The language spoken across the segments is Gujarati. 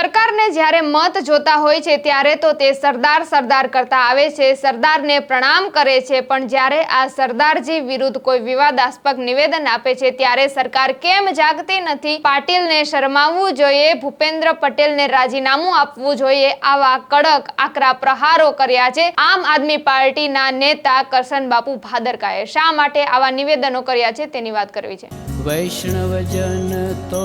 સરકારને જ્યારે મત જોતા હોય છે ત્યારે તો તે સરદાર સરદાર કરતા આવે છે, સરદારને પ્રણામ કરે છે, પણ જ્યારે આ સરદારજી વિરુદ્ધ કોઈ વિવાદાસ્પદ નિવેદન આપે છે ત્યારે સરકાર કેમ જાગતી નથી? પાટીલને શરમાવવું જોઈએ, ભૂપેન્દ્ર પટેલને રાજીનામું આપવું જોઈએ, આવા કડક આકરા પ્રહારો કર્યા છે. આમ આદમી પાર્ટીના નેતા કરશન બાપુ ભાદરકાએ શા માટે આવા નિવેદનો કર્યા છે તેની વાત કરવી છે. વૈષ્ણવજન તો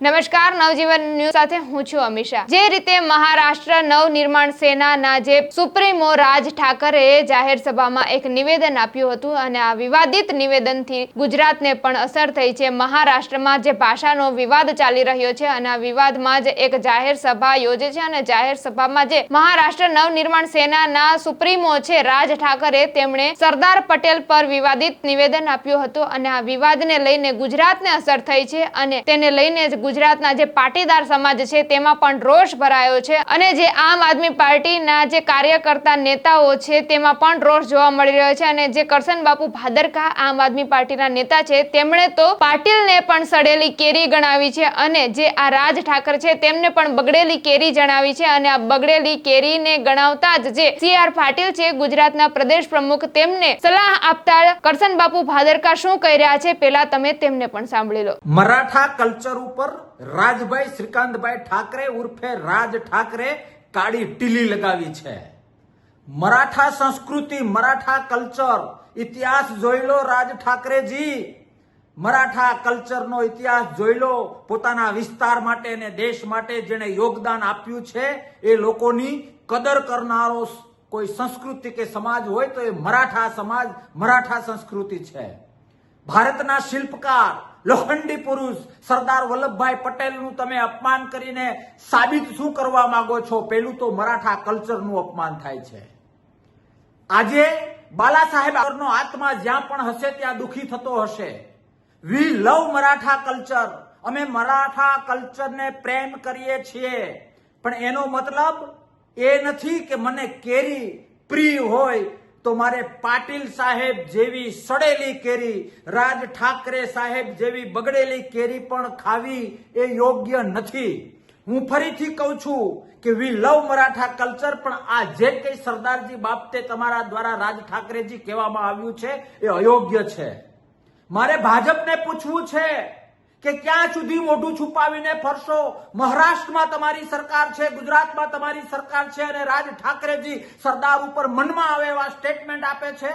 નમસ્કાર, નવજીવન ન્યૂઝ સાથે હું છું અમિશા જે રીતે મહારાષ્ટ્ર નવનિર્માણ સેનાના જે સુપ્રીમો રાજ ઠાકરે જાહેર સભામાં એક નિવેદન આપ્યું હતું અને આ વિવાદિત નિવેદનથી ગુજરાતને પણ અસર થઈ છે. મહારાષ્ટ્રમાં જે ભાષાનો વિવાદ ચાલી રહ્યો છે અને આ વિવાદમાં જ એક જાહેર સભા યોજે છે અને જાહેર સભામાં જે મહારાષ્ટ્ર નવનિર્માણ સેનાના સુપ્રીમો છે રાજ ઠાકરે તેમણે સરદાર પટેલ પર વિવાદિત નિવેદન આપ્યું હતું અને આ વિવાદને લઈને ગુજરાતને અસર થઈ છે અને તેને લઈને જ ગુજરાતના જે પાટીદાર સમાજ છે, તેમાં પણ રોષ ભરાયો છે અને જે આમ આદમી પાર્ટીના જે કાર્યકર્તા નેતાઓ છે, તેમાં પણ રોષ જોવા મળી રહ્યો છે અને જે કરશન બાપુ ભાદરકા આમ આદમી પાર્ટીના નેતા છે, તેમણે તો પાટીલને પણ સડેલી કેરી ગણાવી છે અને જે આ રાજ ઠાકર છે, તેમને પણ બગડેલી કેરી જણાવી છે અને આ બગડેલી કેરીને ગણાવતા જ જે સી આર પાટીલ છે, ગુજરાતના પ્રદેશ પ્રમુખ, તેમને સલાહ આપતા કરશન બાપુ ભાદરકા શું કહી રહ્યા છે પેલા તમે તેમને પણ સાંભળી લો. મરાઠા કલ્ચર ઉપર રાજભાઈ શ્રીકાંતભાઈ ઠાકરે ઉર્ફે રાજ ઠાકરે કાળી ટીલી લગાવી છે. મરાઠા સંસ્કૃતિ, મરાઠા કલ્ચર, ઇતિહાસ જોઈ લો રાજ ઠાકરેજી. મરાઠા કલ્ચરનો ઇતિહાસ જોઈ લો, પોતાના વિસ્તાર માટે અને દેશ માટે જેને યોગદાન આપ્યું છે, એ લોકોની કદર કરનારો કોઈ સંસ્કૃતિ કે સમાજ હોય તો એ મરાઠા સમાજ, મરાઠા સંસ્કૃતિ છે. ભારતના શિલ્પકાર, લોખંડી પુરુષ સરદાર વલ્લભભાઈ પટેલનું તમે અપમાન કરીને સાબિત શું કરવા માંગો છો? પેલું તો મરાઠા કલ્ચરનું અપમાન થાય છે. આજે બાલા સાહેબનો આત્મા જ્યાં પણ હશે ત્યાં દુખી થતો હશે. We love Maratha culture. અમે મરાઠા કલ્ચરને પ્રેમ કરીએ છીએ. પણ એનો મતલબ એ નથી કે મને કેરી પ્રિય હોય તો મારે પાટીલ સાહેબ જેવી સડેલી કેરી, રાજ ઠાકરે સાહેબ જેવી બગડેલી કેરી પણ ખાવી એ યોગ્ય નથી. હું ફરીથી કહું છું કે વી લવ મરાઠા કલ્ચર, પણ આ જે કઈ સરદારજી બાબતે તમારા દ્વારા રાજ ઠાકરેજી કહેવામાં આવ્યું છે, એ અયોગ્ય છે. મારે ભાજપને પૂછવું છે કે ક્યાં સુધી મોઢું છુપાવીને ફરશો? મહારાષ્ટ્રમાં તમારી સરકાર છે, ગુજરાતમાં તમારી સરકાર છે અને રાજ ઠાકરેજી સરદાર ઉપર મનમાં આવે એવા સ્ટેટમેન્ટ આપે છે?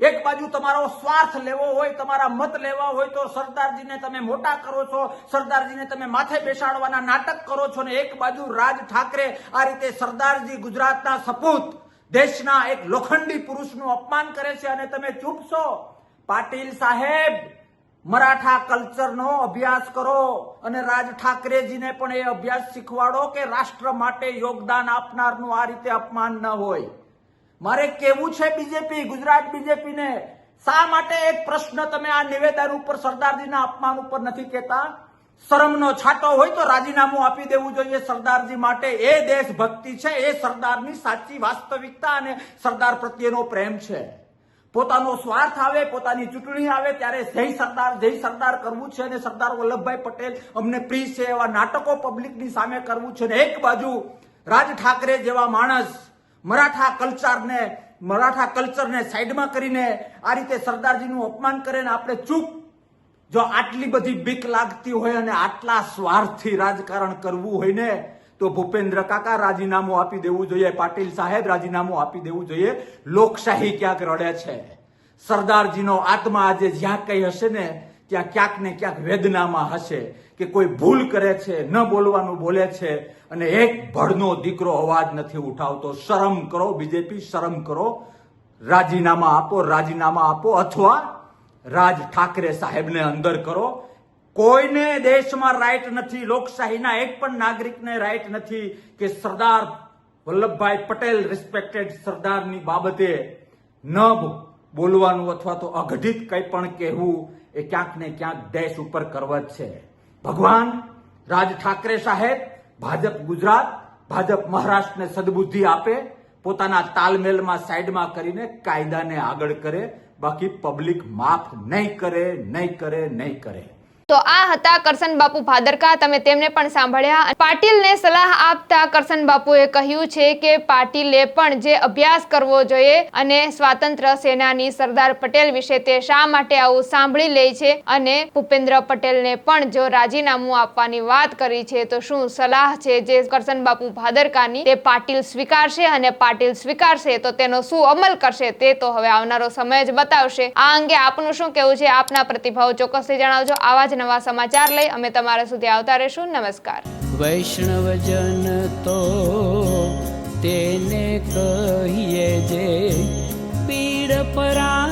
એક બાજુ તમારો સ્વાર્થ લેવો હોય, તમારા મત લેવા હોય તો સરદારજીને તમે મોટા કરો છો, સરદારજીને તમે માથે બેસાડવાના નાટક કરો છો ને એક બાજુ રાજ ઠાકરે આ રીતે સરદારજી ગુજરાતના સપૂત, દેશના એક લોખંડી પુરુષનું અપમાન કરે છે અને તમે ચૂપ છો પાટીલ સાહેબ મરાઠા કલ્ચરનો અભ્યાસ કરો અને રાજ ઠાકરેજીને પણ એ અભ્યાસ શીખવાડો કે રાષ્ટ્ર માટે યોગદાન આપનારનું આ રીતે અપમાન ન હોય. મારે કેવું છે બીજેપી, ગુજરાત બીજેપીને? શા માટે એક પ્રશ્ન તમે આ નિવેદન ઉપર સરદારજીના અપમાન ઉપર નથી કહેતા? શરમનો છાંટો હોય તો રાજીનામું આપી દેવું જોઈએ સરદારજી માટે. એ દેશભક્તિ છે, એ સરદારની સાચી વાસ્તવિકતા અને સરદાર પ્રત્યેનો પ્રેમ છે. પોતાનો સ્વાર્થ આવે, પોતાની ચૂંટણી આવે, ત્યારે જય સરદાર જય સરદાર કરવું છે અને સરદાર વલ્લભભાઈ પટેલ અમને પ્રિય છે એવા નાટકો પબ્લિકની સામે કરવું છે ને એક બાજુ રાજ ઠાકરે જેવા માણસ મરાઠા કલ્ચરને મરાઠા કલ્ચરને સાઈડમાં કરીને આ રીતે સરદારજીનું અપમાન કરે ને આપણે ચૂપ. જો આટલી બધી બીક લાગતી હોય અને આટલા સ્વાર્થથી રાજકારણ કરવું હોય ને તો ભૂપેન્દ્ર કાકા રાજીનામું આપી દેવું જોઈએ, પાટીલ સાહેબ રાજીનામું આપી દેવું જોઈએ. લોકશાહી ક્યાંક રડે છે? સરદારજીનો આત્મા આજે જ્યાં કઈ હશે ને, ત્યાં ક્યાંક ને ક્યાંક વેદનામાં હશે કે કોઈ ભૂલ કરે છે, ન બોલવાનું બોલે છે અને એક ભડનો દીકરો અવાજ નથી ઉઠાવતો. શરમ કરો બીજેપી, શરમ કરો. રાજીનામા આપો રાજીનામા આપો અથવા રાજ ઠાકરે સાહેબને અંદર કરો. કોઈને દેશમાં રાઈટ નથી, લોકશાહીના એક પણ નાગરિકને રાઈટ નથી કે સરદાર વલ્લભભાઈ પટેલ રિસ્પેક્ટેડ સરદારની બાબતે ન બોલવાનું અથવા તો અઘટિત કંઈ પણ કહેવું એ ક્યાંક ને ક્યાંક દેશ ઉપર કરવત છે. ભગવાન રાજ ઠાકરે સાહેબ, ભાજપ ગુજરાત, ભાજપ મહારાષ્ટ્રને સદબુદ્ધિ આપે, પોતાના તાલમેલમાં સાઈડમાં કરીને કાયદાને આગળ કરે, બાકી પબ્લિક માફ નહીં કરે નહીં કરે નહીં કરે. તો આ હતા કરસન બાપુ ભાદરકા. તમે તેમને પણ સાંભળ્યા. પાટીલને સલાહ આપતા કરસન બાપુએ કહ્યું છે કે પાટીલે પણ જે અભ્યાસ કરવો જોઈએ અને સ્વાતંત્ર સેનાની સરદાર પટેલ વિશે તે શા માટે આવું સાંભળી લે છે અને ભૂપેન્દ્ર પટેલને પણ જો રાજીનામું આપવાની વાત કરી છે, તો શું સલાહ છે જે કરસન બાપુ ભાદરકાની? તે પાટીલ સ્વીકારશે અને પાટીલ સ્વીકારશે તો તેનો શું અમલ કરશે તે તો હવે આવનારો સમય જ બતાવશે. આ અંગે આપનું શું કહેવું છે? આપના પ્રતિભાવ ચોક્કસથી જણાવજો. આવા જ નવા સમાચાર લઈ અમે તમારા સુધી આવતા રહીશું. નમસ્કાર. વૈષ્ણવજન તો તેને કહીએ જે પીડ પરાઈ